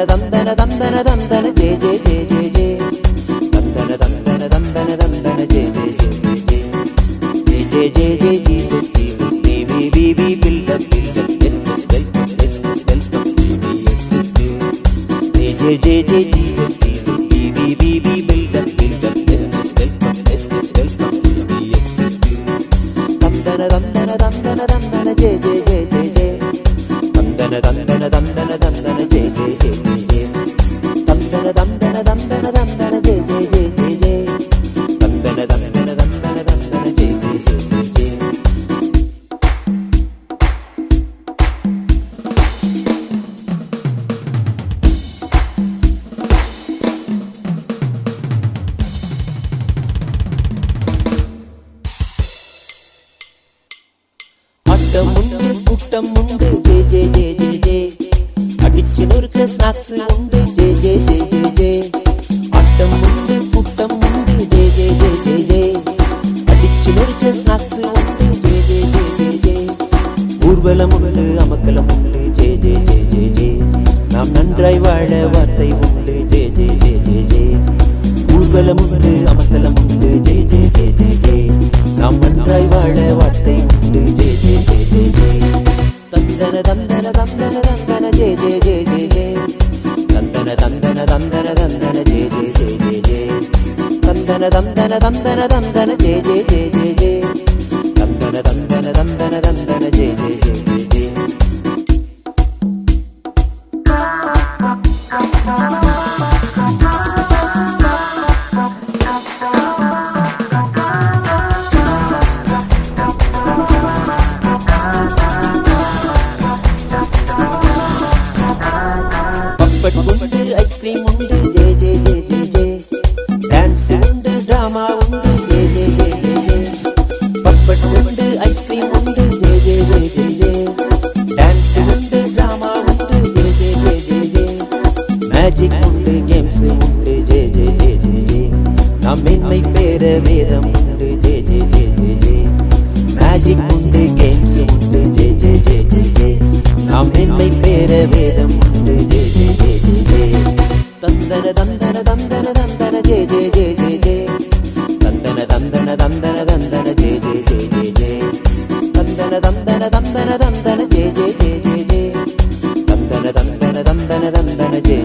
தந்தன தந்தன தந்தன ஜே ஜே J J J Jesus Jesus baby baby build up build up yes yes welcome yes yes welcome baby yes J J J J Jesus Jesus baby baby build up build up yes yes welcome yes yes welcome baby yes Dandana dandana dandana dandana J J J J J Dandana dandana dandana dandana J J J J கூட்டம் உண்டு கூட்டம் உண்டு ஜே ஜே ஜே ஜே ஜே அடிச்சு நொறுக்க ஸ்நாக்ஸ் உண்டு ஜே ஜே ஜே ஜே ஜே ஆட்டம் உண்டு கூட்டம் உண்டு ஜே ஜே ஜே ஜே ஜே அடிச்சு நொறுக்க ஸ்நாக்ஸ் உண்டு ஜே ஜே ஜே ஜே ஜே ஊர்வலம் உண்டு அமக்கலம் உண்டு ஜே ஜே ஜே ஜே ஜே நாம் நன்றாய் வாழ வார்த்தை உண்டு ஜே ஜே ஜே ஜே ஜே ஊர்வலம் உண்டு அமக்கலம் தந்தன தந்தன தந்தன தந்தன ஜே ஜே ஜே ஜே ஜே தந்தன தந்தன தந்தன தந்தன ஜே ஜே ஜே ஜே ஜே தந்தன தந்தன தந்தன தந்தன ஜே ஜே ஜே ஜே ஜே தந்தன தந்தன தந்தன தந்தன ஜே ஜே ஜே ஜே ஜே பப்பட் உண்டு ஐஸ்கிரீம் உண்டு ஜே ஜே ஜே ஜே ஜே டான்ஸ் உண்டு டிராமா உண்டு ஜே ஜே ஜே ஜே ஜே பப்பட் உண்டு ஐஸ்கிரீம் உண்டு ஜே ஜே ஜே ஜே ஜே டான்ஸ் உண்டு டிராமா உண்டு ஜே ஜே ஜே ஜே ஜே மேஜிக் உண்டு கேம்ஸ் உண்டு ஜே ஜே ஜே ஜே ஜே நாம் மென்மை பேர வேதம் உண்டு ஜே ஜே ஜே ஜே ஜே மேஜிக் தந்தன தந்தன தந்தன தந்தன ஜே ஜே ஜே ஜே ஜே. தந்தன தந்தன தந்தன தந்தன ஜே ஜே ஜே ஜே ஜே தந்தன தந்தன தந்தன தந்தன ஜே ஜே ஜே ஜே ஜே தந்தன தந்தன தந்தன தந்தன ஜே.